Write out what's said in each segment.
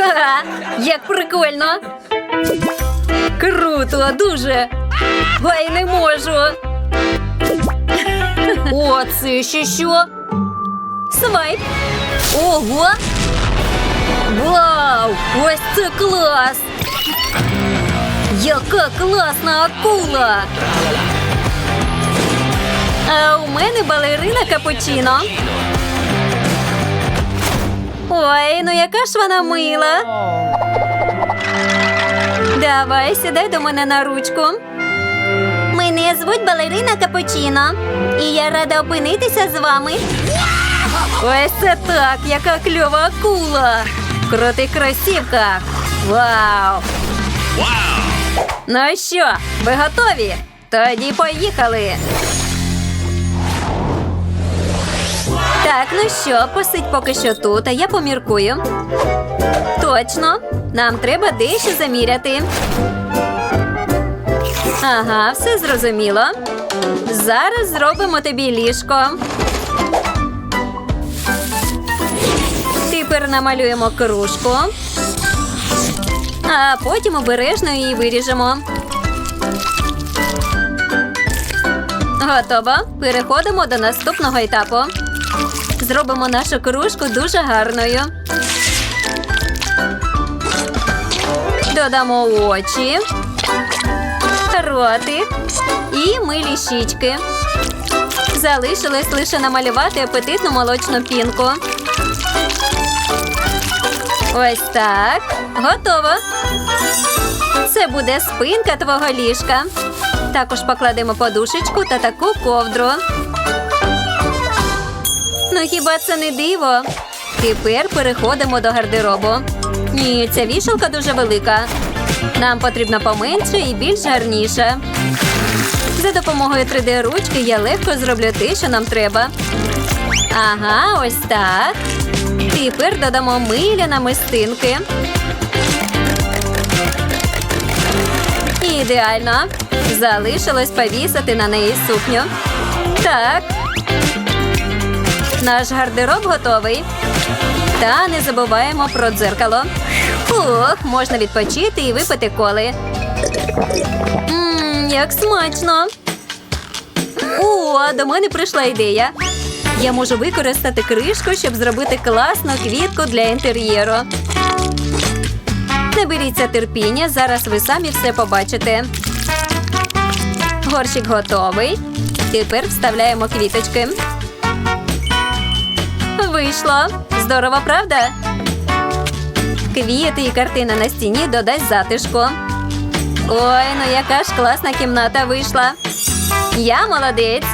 Ха, як прикольно. Круто, дуже. Ой, не можу. О, це ще що? Свайп. Ого. Вау! Ось це клас! Яка класна акула! А у мене балерина капучино. Ой, ну яка ж вона мила. Давай, сідай до мене на ручку. Мене звуть балерина Капучино, і я рада опинитися з вами. Ось це так, яка кльова акула. В крутих кросівках. Вау! Ну що, ви готові? Тоді поїхали. Так, ну що, посидь поки що тут, а я поміркую. Точно, нам треба дещо заміряти. Ага, все зрозуміло. Зараз зробимо тобі ліжко. Тепер намалюємо кружку, а потім обережно її виріжемо. Готово. Переходимо до наступного етапу. Зробимо нашу кружку дуже гарною. Додамо очі, ротик і милі щічки. Залишилось лише намалювати апетитну молочну пінку. Ось так. Готово. Це буде спинка твого ліжка. Також покладемо подушечку та таку ковдру. Ну хіба це не диво? Тепер переходимо до гардеробу. Ні, ця вішалка дуже велика. Нам потрібно поменше і більш гарніше. За допомогою 3D-ручки я легко зроблю те, що нам треба. Ага, ось так. Тепер додамо миля намистинки. Ідеально. Залишилось повісити на неї сукню. Так. Наш гардероб готовий. Та не забуваємо про дзеркало. Ох, можна відпочити і випити коли. Ммм, як смачно. О, до мене прийшла ідея. Я можу використати кришку, щоб зробити класну квітку для інтер'єру. Наберіться терпіння, зараз ви самі все побачите. Горщик готовий. Тепер вставляємо квіточки. Вийшло. Здорово, правда? Квіти і картина на стіні додасть затишку. Ой, ну яка ж класна кімната вийшла. Я молодець.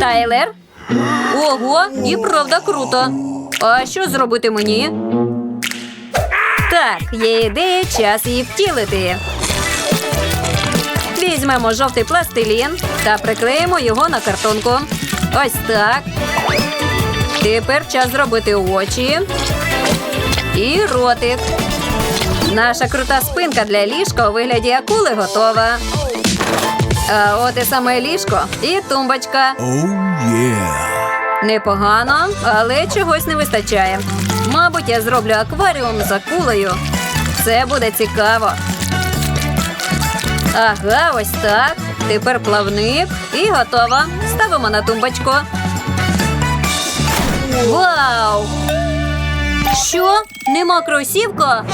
Тайлер. Ого, і правда круто. А що зробити мені? Так, є ідея, час її втілити. Візьмемо жовтий пластилін та приклеїмо його на картонку. Ось так. Тепер час зробити очі і ротик. Наша крута спинка для ліжка у вигляді акули готова. А от і саме ліжко і тумбочка. Oh yeah. Непогано, але чогось не вистачає. Мабуть, я зроблю акваріум з акулею. Це буде цікаво. Ага, ось так. Тепер плавник і готово. Ставимо на тумбочку. Вау! Що? Нема кросівка?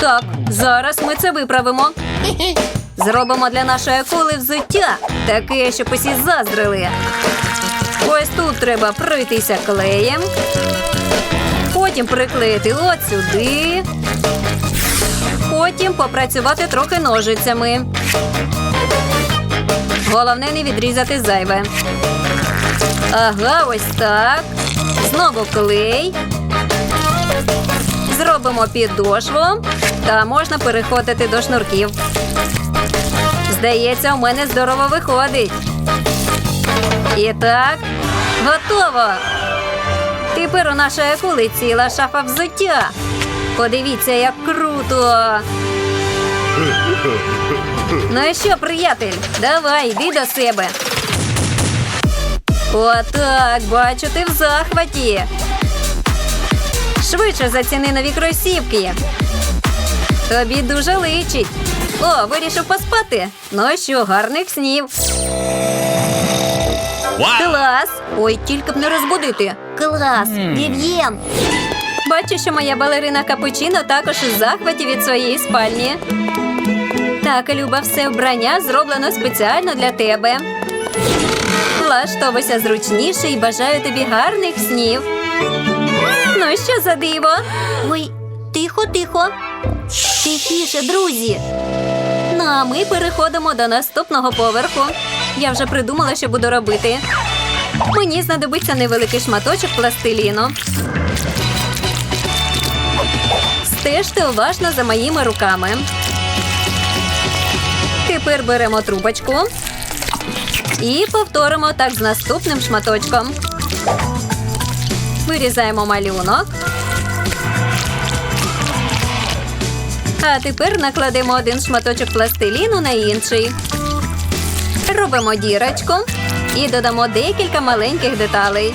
Так, зараз ми це виправимо. Зробимо для нашої акули взуття. Таке, щоб усі заздрили. Ось тут треба пройтися клеєм. Потім приклеїти от сюди. Потім попрацювати трохи ножицями. Головне не відрізати зайве. Ага, ось так. Знову клей. Зробимо підошву. Та можна переходити до шнурків. Здається, у мене здорово виходить. І так, готово. Тепер у нашої акули ціла шафа взуття. Подивіться, як круто. Ну і що, приятель, давай, йди до себе. Отак, бачу, ти в захваті. Швидше заціни нові кросівки. Тобі дуже личить. О, вирішив поспати. Ну що, гарних снів. Клас! Ой, тільки б не розбудити. Клас! Вів'єн! Бачу, що моя балерина Капучино також у захваті від своєї спальні. Так, Люба, все вбрання зроблено спеціально для тебе. Влаштовуйся зручніше і бажаю тобі гарних снів. Ну, що за диво? Ой, тихо, тихо. Тихіше, друзі. Ну, а ми переходимо до наступного поверху. Я вже придумала, що буду робити. Мені знадобиться невеликий шматочок пластиліну. Стежте уважно за моїми руками. Тепер беремо трубочку і повторимо так з наступним шматочком. Вирізаємо малюнок. А тепер накладемо один шматочок пластиліну на інший. Робимо дірочку і додамо декілька маленьких деталей.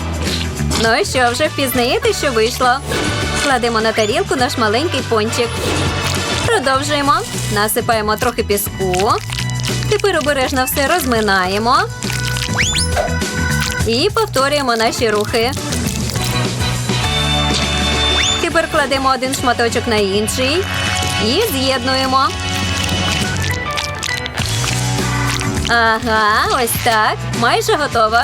Ну що, вже впізнаєте, що вийшло? Кладемо на тарілку наш маленький пончик. Продовжуємо. Насипаємо трохи піску. Тепер обережно все розминаємо. І повторюємо наші рухи. Тепер кладемо один шматочок на інший і з'єднуємо. Ага, ось так. Майже готово.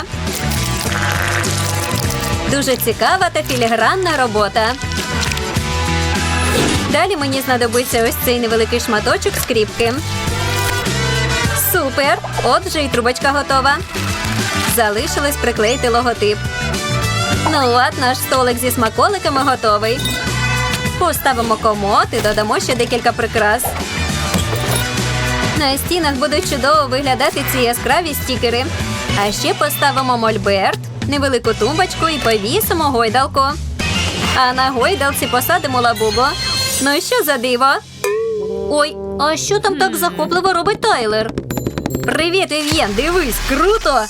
Дуже цікава та філігранна робота. Далі мені знадобиться ось цей невеликий шматочок скріпки. Супер! Отже, і трубочка готова. Залишилось приклеїти логотип. Ну от, наш столик зі смаколиками готовий. Поставимо комод і додамо ще декілька прикрас. На стінах будуть чудово виглядати ці яскраві стікери. А ще поставимо мольберт, невелику тумбочку і повісимо гойдалку. А на гойдалці посадимо лабубу. Ну що за диво? Ой, а що там так захопливо робить Тайлер? Привіт, Ів'єн, дивись, круто!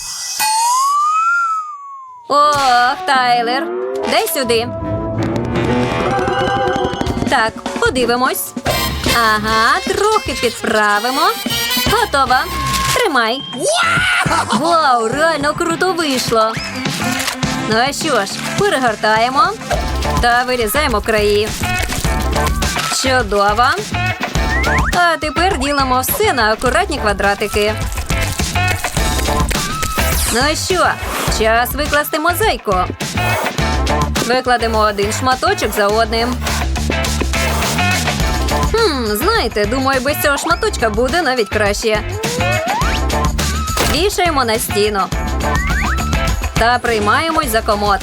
Ох, Тайлер, дай сюди. Так, подивимось. Ага, трохи підправимо. Готово. Тримай. Вау, реально круто вийшло. Ну а що ж, перегортаємо та вирізаємо краї. Чудово. А тепер ділимо все на акуратні квадратики. Ну що, час викласти мозаїку. Викладемо один шматочок за одним. Хм, знаєте, думаю, без цього шматочка буде навіть краще. Вішаємо на стіну. Та приймаємось за комод.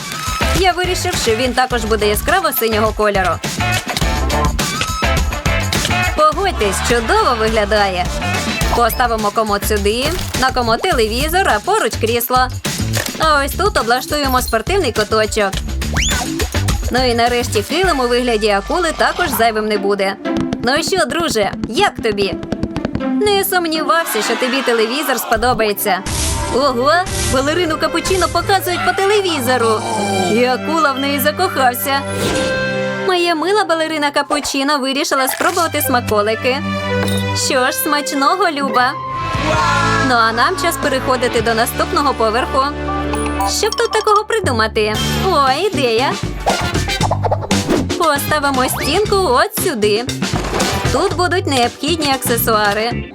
Я вирішив, що він також буде яскраво синього кольору. Погодьтесь, чудово виглядає. Поставимо комод сюди, на комод телевізор, а поруч крісло. А ось тут облаштуємо спортивний куточок. Ну і нарешті килим у вигляді акули також зайвим не буде. Ну що, друже, як тобі? Не сумнівався, що тобі телевізор сподобається. Ого, балерину капучино показують по телевізору. І акула в неї закохався. Моя мила балерина капучино вирішила спробувати смаколики. Що ж, смачного, Люба. Ну а нам час переходити до наступного поверху. Що б тут такого придумати? О, ідея. Поставимо стінку от сюди. Тут будуть необхідні аксесуари.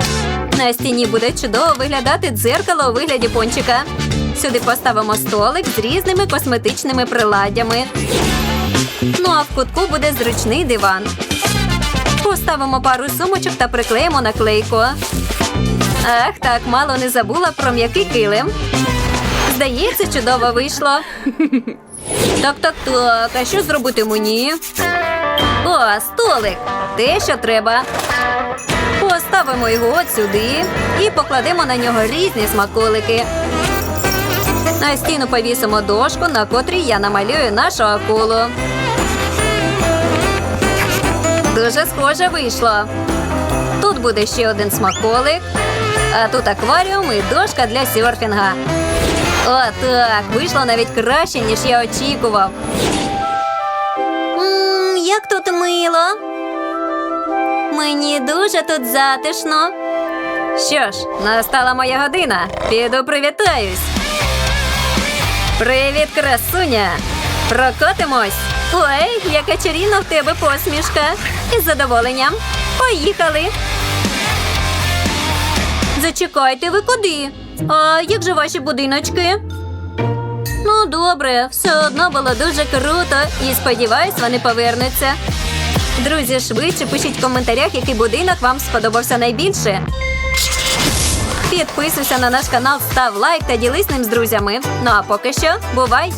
На стіні буде чудово виглядати дзеркало у вигляді пончика. Сюди поставимо столик з різними косметичними приладдями. Ну а в кутку буде зручний диван. Поставимо пару сумочок та приклеїмо наклейку. Ах, так, мало не забула про м'який килим. Здається, чудово вийшло. Так, так, так. А що зробити мені? О, столик. Те, що треба. Поставимо його от сюди і покладемо на нього різні смаколики. На стіну повісимо дошку, на котрій я намалюю нашу акулу. Дуже схоже вийшло. Тут буде ще один смаколик, а тут акваріум і дошка для серфінга. О, так, вийшло навіть краще, ніж я очікував. М, Як тут мило. Мені дуже тут затишно. Що ж, настала моя година. Піду привітаюсь. Привіт, красуня! Прокотимось. Ой, яка чарівна в тебе посмішка. Із задоволенням. Поїхали. Зачекайте, ви куди? А як же ваші будиночки? Ну, добре, все одно було дуже круто і сподіваюсь, вони повернуться. Друзі, швидше пишіть в коментарях, який будинок вам сподобався найбільше. Підписуйся на наш канал, став лайк та ділись ним з друзями. Ну а поки що, бувай!